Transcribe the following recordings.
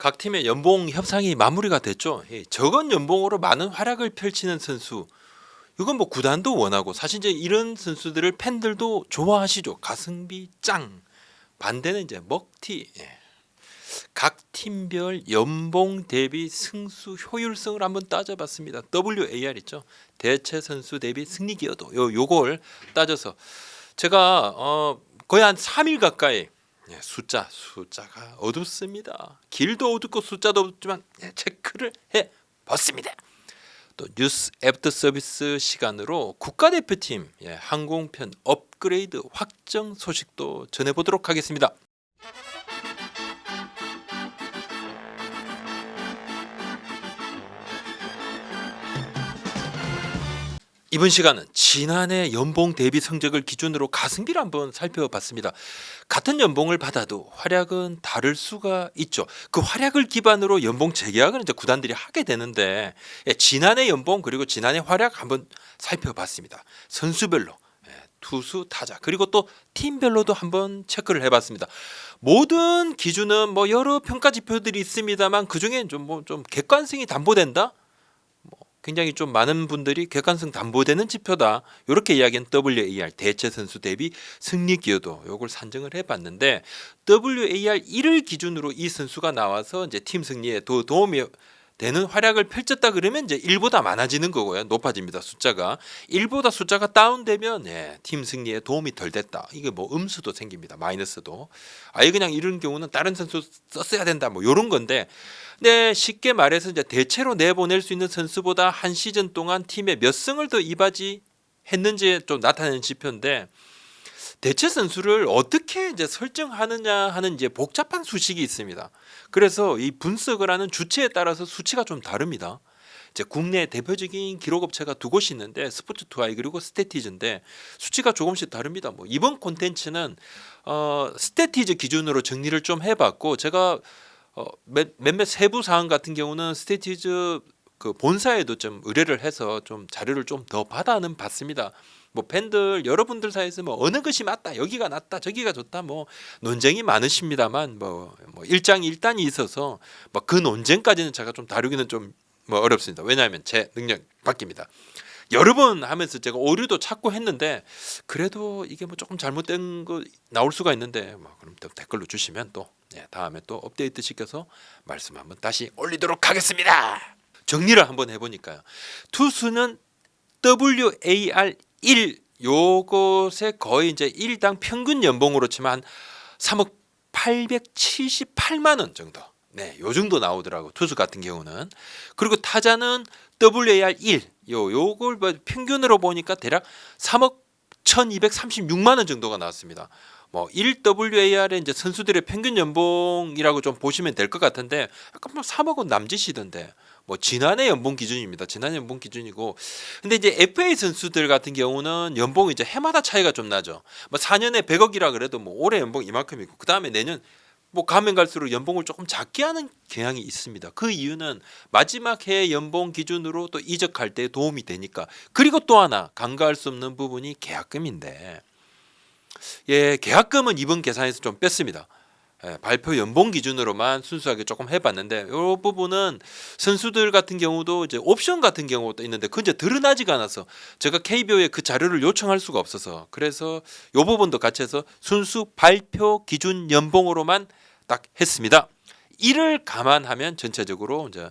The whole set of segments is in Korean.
각 팀의 연봉 협상이 마무리가 됐죠. 예, 적은 연봉으로 많은 활약을 펼치는 선수. 이건 뭐 구단도 원하고 사실 이제 이런 선수들을 팬들도 좋아하시죠. 가성비 짱. 반대는 이제 먹튀. 예. 각 팀별 연봉 대비 승수 효율성을 한번 따져봤습니다. WAR 있죠. 대체 선수 대비 승리 기여도. 요 요걸 따져서 제가 어 거의 한 3일 가까이 예, 숫자 숫자가 어둡습니다. 길도 어둡고 숫자도 어둡지만 예, 체크를 해 봤습니다. 또 뉴스 애프터 서비스 시간으로 국가대표팀 예, 항공편 업그레이드 확정 소식도 전해보도록 하겠습니다. 이번 시간은 지난해 연봉 대비 성적을 기준으로 가성비를 한번 살펴봤습니다. 같은 연봉을 받아도 활약은 다를 수가 있죠. 그 활약을 기반으로 연봉 재계약을 이제 구단들이 하게 되는데 예, 지난해 연봉 그리고 지난해 활약 한번 살펴봤습니다. 선수별로 예, 투수, 타자 그리고 또 팀별로도 한번 체크를 해봤습니다. 모든 기준은 뭐 여러 평가 지표들이 있습니다만 그 중에 좀뭐좀 객관성이 담보된다. 굉장히 좀 많은 분들이 객관성 담보되는 지표다. 이렇게 이야기한 WAR 대체 선수 대비 승리 기여도 요걸 산정을 해 봤는데 WAR 1을 기준으로 이 선수가 나와서 이제 팀 승리에 더 도움이 되는 활약을 펼쳤다 그러면 이제 1보다 많아지는 거고요. 높아집니다. 숫자가. 1보다 숫자가 다운되면 예, 팀 승리에 도움이 덜 됐다. 이게 뭐 음수도 생깁니다. 마이너스도. 아예 그냥 이런 경우는 다른 선수 썼어야 된다. 뭐 요런 건데 네, 쉽게 말해서 이제 대체로 내보낼 수 있는 선수보다 한 시즌 동안 팀에 몇 승을 더 이바지 했는지에 좀 나타내는 지표인데 대체 선수를 어떻게 이제 설정하느냐 하는 이제 복잡한 수식이 있습니다. 그래서 이 분석을 하는 주체에 따라서 수치가 좀 다릅니다. 이제 국내 대표적인 기록 업체가 두 곳이 있는데 스포츠 투아이 그리고 스태티즈인데 수치가 조금씩 다릅니다. 뭐 이번 콘텐츠는 어 스태티즈 기준으로 정리를 좀 해봤고 제가 어, 몇, 몇몇 세부 사항 같은 경우는 스테이티즈 그 본사에도 좀 의뢰를 해서 좀 자료를 좀 더 받아는 봤습니다. 뭐 팬들 여러분들 사이에서 뭐 어느 것이 맞다 여기가 낫다 저기가 좋다 뭐 논쟁이 많으십니다만 뭐, 뭐 일장 일단이 있어서 뭐 그 논쟁까지는 제가 좀 다루기는 좀 뭐 어렵습니다. 왜냐하면 제 능력 바뀝니다. 여러 번 하면서 제가 오류도 찾고 했는데 그래도 이게 뭐 조금 잘못된 거 나올 수가 있는데 뭐 그럼 또 댓글로 주시면 또 예, 다음에 또 업데이트 시켜서 말씀 한번 다시 올리도록 하겠습니다. 정리를 한번 해보니까요. 투수는 WAR 1 요것에 거의 이제 일당 평균 연봉으로 치면 한 3억 878만 원 정도. 네, 요 정도 나오더라고 투수 같은 경우는. 그리고 타자는 WAR 1. 요 요걸 뭐 평균으로 보니까 대략 3억 1,236만 원 정도가 나왔습니다. 뭐 1WAR의 이제 선수들의 평균 연봉이라고 좀 보시면 될 것 같은데 약간 뭐 3억은 남짓이던데 뭐 지난해 연봉 기준입니다. 지난해 연봉 기준이고 근데 이제 FA 선수들 같은 경우는 연봉이 이제 해마다 차이가 좀 나죠. 뭐 4년에 100억이라 그래도 뭐 올해 연봉 이만큼이고 그 다음에 내년 뭐 가면 갈수록 연봉을 조금 작게 하는 경향이 있습니다. 그 이유는 마지막 해 연봉 기준으로 또 이적할 때 도움이 되니까. 그리고 또 하나 간과할 수 없는 부분이 계약금인데 예, 계약금은 이번 계산에서 좀 뺐습니다. 예, 발표 연봉 기준으로만 순수하게 조금 해봤는데 이 부분은 선수들 같은 경우도 이제 옵션 같은 경우도 있는데 그 이제 드러나지가 않아서 제가 KBO에 그 자료를 요청할 수가 없어서 그래서 이 부분도 같이 해서 순수 발표 기준 연봉으로만 딱 했습니다. 이를 감안하면 전체적으로 이제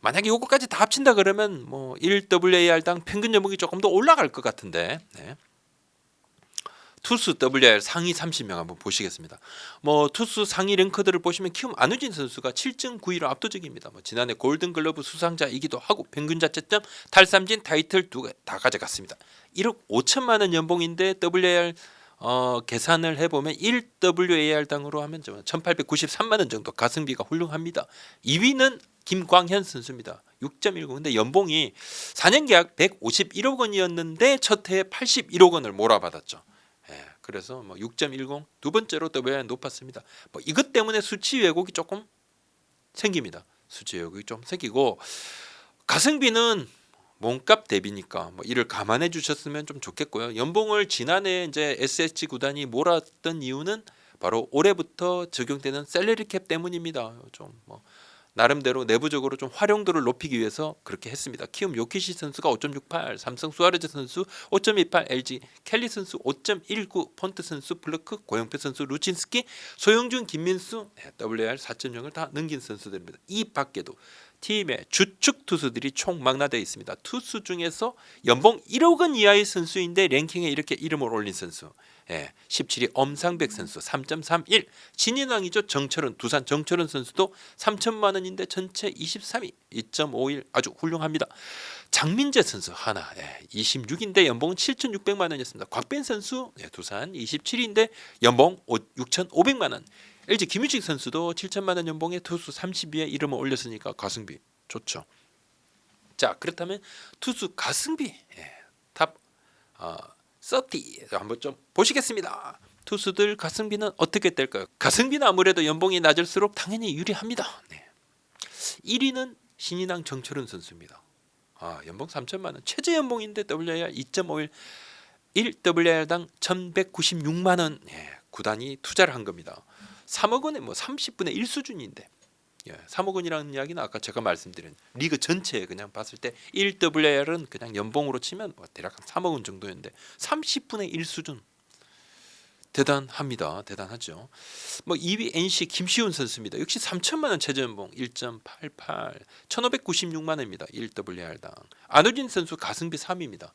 만약에 요거까지 다 합친다 그러면 뭐 1WAR당 평균 연봉이 조금 더 올라갈 것 같은데 네. 투수 WR 상위 30명 한번 보시겠습니다. 뭐 투수 상위 랭커들을 보시면 키움 안우진 선수가 7등 9위로 압도적입니다. 뭐 지난해 골든글러브 수상자이기도 하고 평균 자체점 탈삼진 타이틀 두 개 다 가져갔습니다. 1억 5천만 원 연봉인데 WR 어, 계산을 해보면 1WAR 당으로 하면 1,893만 원 정도 가성비가 훌륭합니다. 2위는 김광현 선수입니다. 6.19. 근데 연봉이 4년 계약 151억 원이었는데 첫 해에 81억 원을 몰아받았죠. 예, 그래서 뭐 6.10 두 번째로 WAR 높았습니다. 뭐 이것 때문에 수치 왜곡이 조금 생깁니다. 수치 왜곡이 좀 생기고 가성비는 몸값 대비니까 뭐 이를 감안해 주셨으면 좀 좋겠고요. 연봉을 지난해 이제 SSG 구단이 몰았던 이유는 바로 올해부터 적용되는 셀러리 캡 때문입니다. 좀 뭐 나름대로 내부적으로 좀 활용도를 높이기 위해서 그렇게 했습니다. 키움 요키시 선수가 5.68, 삼성 수아레즈 선수 5.28, LG 켈리 선수 5.19, 폰트 선수 블러크, 고영표 선수 루친스키, 소영준, 김민수 네, WR 4.0을 다 넘긴 선수들입니다. 이 밖에도 팀의 주축 투수들이 총 망라되어 있습니다. 투수 중에서 연봉 1억 원 이하의 선수인데 랭킹에 이렇게 이름을 올린 선수. 예, 17위 엄상백 선수 3.31 신인왕이죠 정철은 두산 정철은 선수도 3천만 원인데 전체 23위 2.51 아주 훌륭합니다. 장민재 선수 하나 예, 26인데 연봉은 7,600만 원이었습니다. 곽빈 선수 예, 두산 27인데 연봉 6,500만 원. LG 김유식 선수도 7천만 원 연봉에 투수 30위에 이름을 올렸으니까 가승비 좋죠. 자 그렇다면 투수 가승비 예, 탑 어, 30 한번 좀 보시겠습니다. 투수들 가승비는 어떻게 될까요? 가승비는 아무래도 연봉이 낮을수록 당연히 유리합니다. 네. 1위는 신인왕 정철은 선수입니다. 아 연봉 3천만 원 최저 연봉인데 WAR 2.51 1WR당 1,196만 원 예, 구단이 투자를 한 겁니다. 3억 원에 뭐 30분의 1 수준인데 예, 3억 원이라는 이야기는 아까 제가 말씀드린 리그 전체에 그냥 봤을 때 1WR은 그냥 연봉으로 치면 뭐 대략 한 3억 원 정도였는데 30분의 1 수준 대단합니다. 대단하죠. 뭐 2위 NC 김시훈 선수입니다. 역시 3천만 원 최저 연봉 1.88 1,596만 원입니다. 1WR당. 안우진 선수 가승비 3위입니다.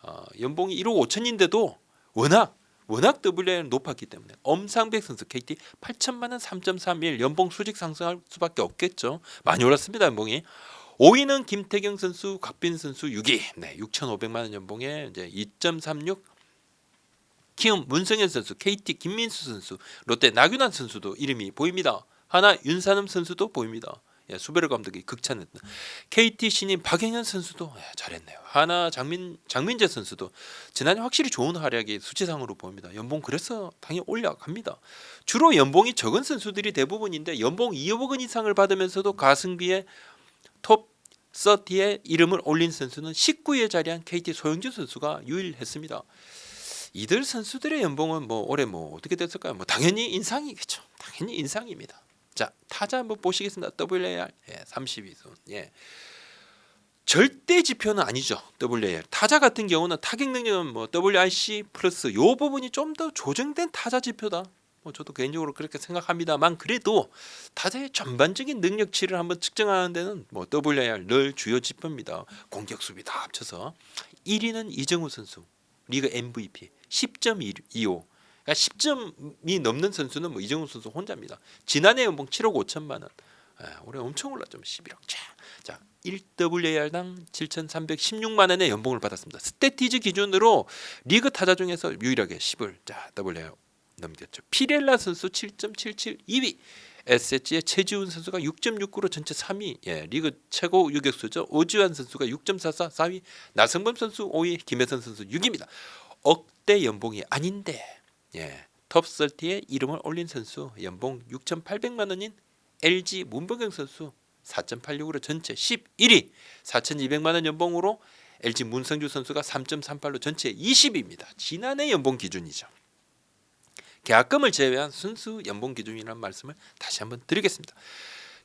어, 연봉이 1억 5천인데도 워낙 워낙 WR은 높았기 때문에 엄상백 선수 KT 8천만 원 3.31 연봉 수직 상승할 수밖에 없겠죠. 많이 올랐습니다 연봉이. 5위는 김태경 선수, 곽빈 선수 6위. 네, 6,500만 원 연봉에 이제 2.36 키움 문성현 선수, KT 김민수 선수, 롯데 나균환 선수도 이름이 보입니다. 하나 윤산음 선수도 보입니다. 예, 수베르 감독이 극찬했던 KT 신인 박영현 선수도 예, 잘했네요. 하나 장민 장민재 선수도 지난해 확실히 좋은 활약이 수치상으로 보입니다. 연봉 그래서 당연히 올라갑니다. 주로 연봉이 적은 선수들이 대부분인데 연봉 2억 원 이상을 받으면서도 가승비에 톱 30에 이름을 올린 선수는 19위에 자리한 KT 소영준 선수가 유일했습니다. 이들 선수들의 연봉은 뭐 올해 뭐 어떻게 됐을까요? 뭐 당연히 인상이겠죠. 당연히 인상입니다. 자 타자 한번 보시겠습니다. WAR 예, 32선 예. 절대 지표는 아니죠. WAR 타자 같은 경우는 타격 능력은 뭐 WRC 플러스 요 부분이 좀 더 조정된 타자 지표다. 뭐 저도 개인적으로 그렇게 생각합니다만 그래도 타자의 전반적인 능력치를 한번 측정하는 데는 뭐 WAR 늘 주요 지표입니다. 공격 수비 다 합쳐서 1위는 이정우 선수 리그 MVP 10.25 그러니까 10점이 넘는 선수는 뭐 이정우 선수 혼자입니다. 지난해 연봉 7억 5천만 원. 예, 올해 엄청 올랐죠. 11억. 자, 자 1WAR당 7,316만 원의 연봉을 받았습니다. 스태티즈 기준으로 리그 타자 중에서 유일하게 10을 자 WAR 넘겼죠. 피렐라 선수 7.77 2위. SH의 최지훈 선수가 6.69로 전체 3위. 예, 리그 최고 유격수죠. 오지환 선수가 6.44 4위. 나성범 선수 5위. 김혜선 선수 6위입니다. 억대 연봉이 아닌데 예, 톱30에 이름을 올린 선수 연봉 6,800만 원인 LG 문보경 선수 4.86으로 전체 11위 4,200만 원 연봉으로 LG 문성주 선수가 3.38로 전체 20위입니다. 지난해 연봉 기준이죠. 계약금을 제외한 순수 연봉 기준이라는 말씀을 다시 한번 드리겠습니다.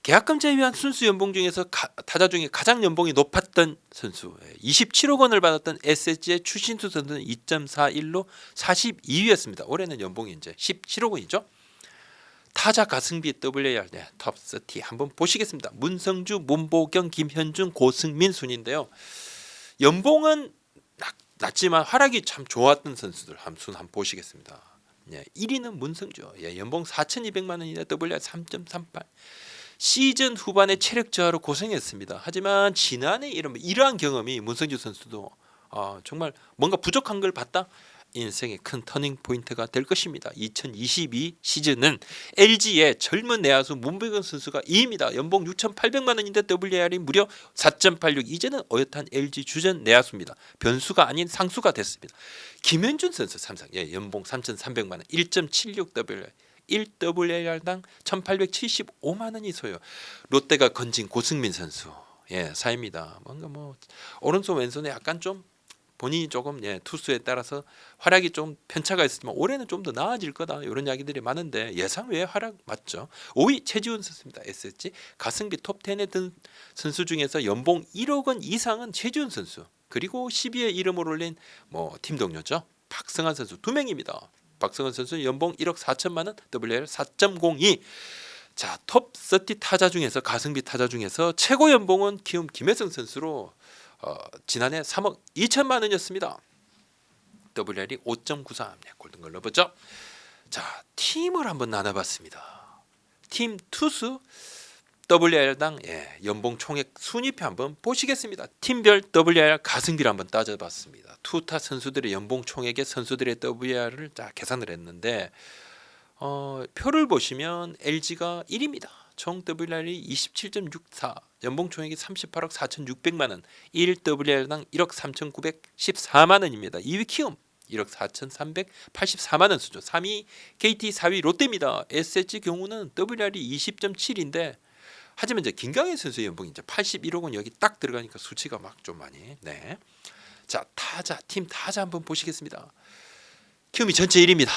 계약금 제외한 순수 연봉 중에서 가, 타자 중에 가장 연봉이 높았던 선수 27억 원을 받았던 SSG의 추신수 선수는 2.41로 42위였습니다. 올해는 연봉이 이제 17억 원이죠. 타자 가승비 WAR 네, 톱30 한번 보시겠습니다. 문성주, 문보경, 김현준, 고승민 순인데요. 연봉은 낮, 낮지만 활약이 참 좋았던 선수들 한순 한번 보시겠습니다. 예, 1위는 문성주, 예, 연봉 4,200만 원이나 WAR 3.38. 시즌 후반에 체력 저하로 고생했습니다. 하지만 지난해 이런 이러한 경험이 문성주 선수도 어, 정말 뭔가 부족한 걸 봤다. 인생의 큰 터닝 포인트가 될 것입니다. 2022 시즌은 LG의 젊은 내야수 문백은 선수가 2위입니다. 연봉 6,800만 원인데 WAR이 무려 4.86. 이제는 어엿한 LG 주전 내야수입니다. 변수가 아닌 상수가 됐습니다. 김현준 선수 삼성 예, 연봉 3,300만 원 1.76 WAR 1WAR당 1,875만 원이 소요. 롯데가 건진 고승민 선수 예 사입니다. 뭔가 뭐 오른손 왼손에 약간 좀 본인이 조금 예, 투수에 따라서 활약이 좀 편차가 있었지만 올해는 좀 더 나아질 거다 이런 이야기들이 많은데 예상 외의 활약 맞죠. 5위 최지훈 선수입니다. SSG 가승비 톱 10에 든 선수 중에서 연봉 1억 원 이상은 최지훈 선수 그리고 10위에 이름을 올린 뭐 팀 동료죠 박성환 선수 두 명입니다. 박성환 선수 연봉 1억 4천만 원, WL 4.02. 자, 톱 30 타자 중에서 가성비 타자 중에서 최고 연봉은 키움 김혜성 선수로 어, 지난해 3억 2천만 원이었습니다. WL이 5.93. 네, 골든글러브죠. 자, 팀을 한번 나눠봤습니다. 팀 투수 WR당 예, 연봉 총액 순위표 한번 보시겠습니다. 팀별 WR 가승비를 한번 따져봤습니다. 투타 선수들의 연봉 총액의 선수들의 WR을 자 계산을 했는데 어, 표를 보시면 LG가 1위입니다. 총 WR이 27.64, 연봉 총액이 38억 4,600만 원, 1 WR당 1억 3,914만 원입니다. 2위 키움 1억 4,384만 원 수준. 3위 KT, 4위 롯데입니다. SH 경우는 WR이 20.7인데 하지만 이제 김강현 선수의 연봉이 이제 81억 원 여기 딱 들어가니까 수치가 막 좀 많이. 네. 자 타자 팀 타자 한번 보시겠습니다. 키움이 전체 1위입니다.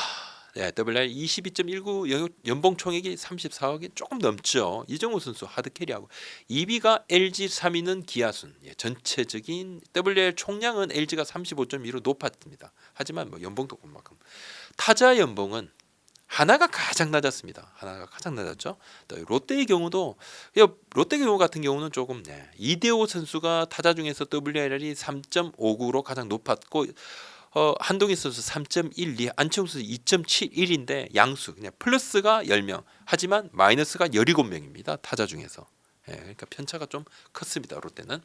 네, WR 22.19 연봉 총액이 34억이 조금 넘죠. 이정우 선수 하드 캐리하고 2위가 LG 3위는 기아순. 예, 전체적인 WR 총량은 LG가 35.2로 높았습니다. 하지만 뭐 연봉도 그만큼 타자 연봉은 하나가 가장 낮았습니다. 하나가 가장 낮았죠. 또 롯데의 경우도 이 롯데 경우 같은 경우는 조금 네, 이대호 선수가 타자 중에서 WR이 3.59로 가장 높았고 어, 한동희 선수 3.12, 안치홍 선수 2.71인데 양수 그냥 플러스가 10명 하지만 마이너스가 17명입니다. 타자 중에서. 예, 그러니까 편차가 좀 컸습니다. 롯데는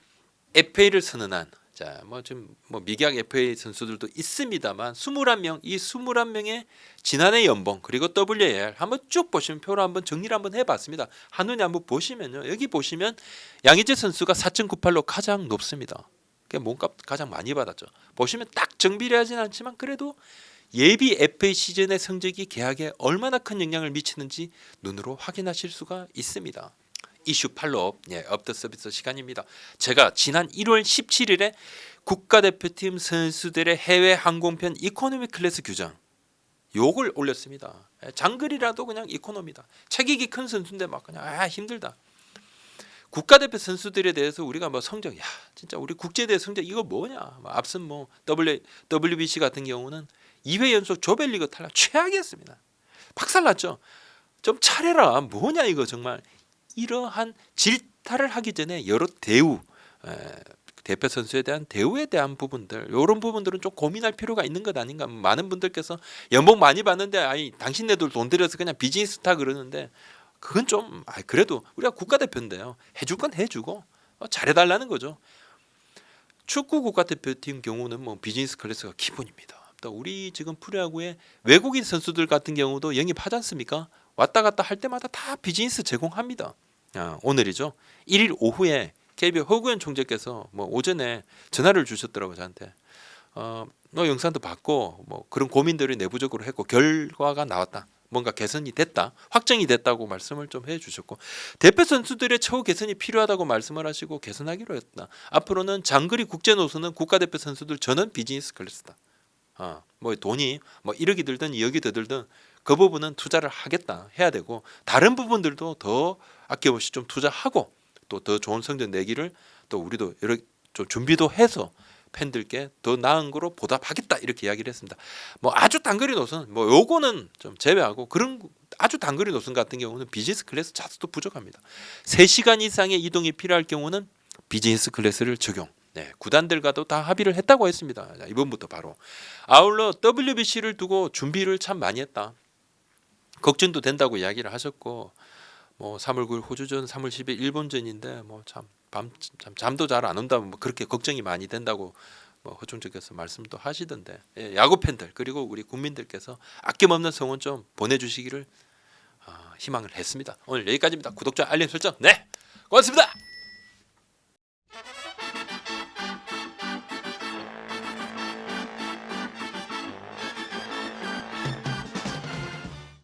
FA를 선언한 자, 뭐 지금 뭐 미계약 FA 선수들도 있습니다만 21명 이 21명의 지난해 연봉 그리고 WAR 한번 쭉 보시면 표로 한번 정리를 한번 해 봤습니다. 한눈에 한번 보시면요. 여기 보시면 양희재 선수가 4.98로 가장 높습니다. 그 몸값 가장 많이 받았죠. 보시면 딱 정비를 하진 않지만 그래도 예비 FA 시즌의 성적이 계약에 얼마나 큰 영향을 미치는지 눈으로 확인하실 수가 있습니다. 이슈 팔로업 예, 업더 서비스 시간입니다. 제가 지난 1월 17일에 국가대표팀 선수들의 해외 항공편 이코노미 클래스 규정 요걸 올렸습니다. 예, 장거리라도 그냥 이코노미다. 체격이 큰 선수인데 막 그냥 아 힘들다. 국가대표 선수들에 대해서 우리가 뭐 성적 야 진짜 우리 국제대회 성적 이거 뭐냐 뭐 앞선 뭐 WBC 같은 경우는 2회 연속 조별리그 탈락 최악이었습니다. 박살났죠. 좀 차려라 뭐냐 이거 정말 이러한 질타를 하기 전에 여러 대우 에, 대표 선수에 대한 대우에 대한 부분들 이런 부분들은 좀 고민할 필요가 있는 것 아닌가. 많은 분들께서 연봉 많이 받는데 아니 당신네들 돈 들여서 그냥 비즈니스 타 그러는데 그건 좀 아, 그래도 우리가 국가대표인데요. 해줄 건 해주고 어, 잘해달라는 거죠. 축구 국가대표팀 경우는 뭐 비즈니스 클래스가 기본입니다. 또 우리 지금 프로야구의 외국인 선수들 같은 경우도 영입하지 않습니까 왔다 갔다 할 때마다 다 비즈니스 제공합니다 아, 오늘이죠 1일 오후에 KBO 허구현 총재께서 뭐 오전에 전화를 주셨더라고 요 저한테 어, 너 영상도 봤고 뭐 그런 고민들을 내부적으로 했고 결과가 나왔다. 뭔가 개선이 됐다, 확정이 됐다고 말씀을 좀 해 주셨고 대표 선수들의 처우 개선이 필요하다고 말씀을 하시고 개선하기로 했다. 앞으로는 장거리 국제 노선은 국가대표 선수들 전원 비즈니스 클래스다. 아, 뭐 돈이 뭐 1억이 들든 2억이 더 들든 그 부분은 투자를 하겠다 해야 되고 다른 부분들도 더 아껴없이 좀 투자하고 또 더 좋은 성적 내기를 또 우리도 여러 좀 준비도 해서 팬들께 더 나은 거로 보답하겠다 이렇게 이야기를 했습니다. 뭐 아주 단거리 노선 뭐 요거는 좀 제외하고 그런 아주 단거리 노선 같은 경우는 비즈니스 클래스 자체도 부족합니다. 3시간 이상의 이동이 필요할 경우는 비즈니스 클래스를 적용. 네, 구단들과도 다 합의를 했다고 했습니다. 자, 이번부터 바로 아울러 WBC를 두고 준비를 참 많이 했다. 걱정도 된다고 이야기를 하셨고 뭐 3월 9일 호주전, 3월 10일 일본전인데 뭐참 밤참 잠도 잘 안 온다 뭐 그렇게 걱정이 많이 된다고 뭐 허총재께서 말씀도 하시던데 예, 야구 팬들 그리고 우리 국민들께서 아낌없는 성원 좀 보내주시기를 아, 희망을 했습니다. 오늘 여기까지입니다. 구독자 알림 설정 네 고맙습니다.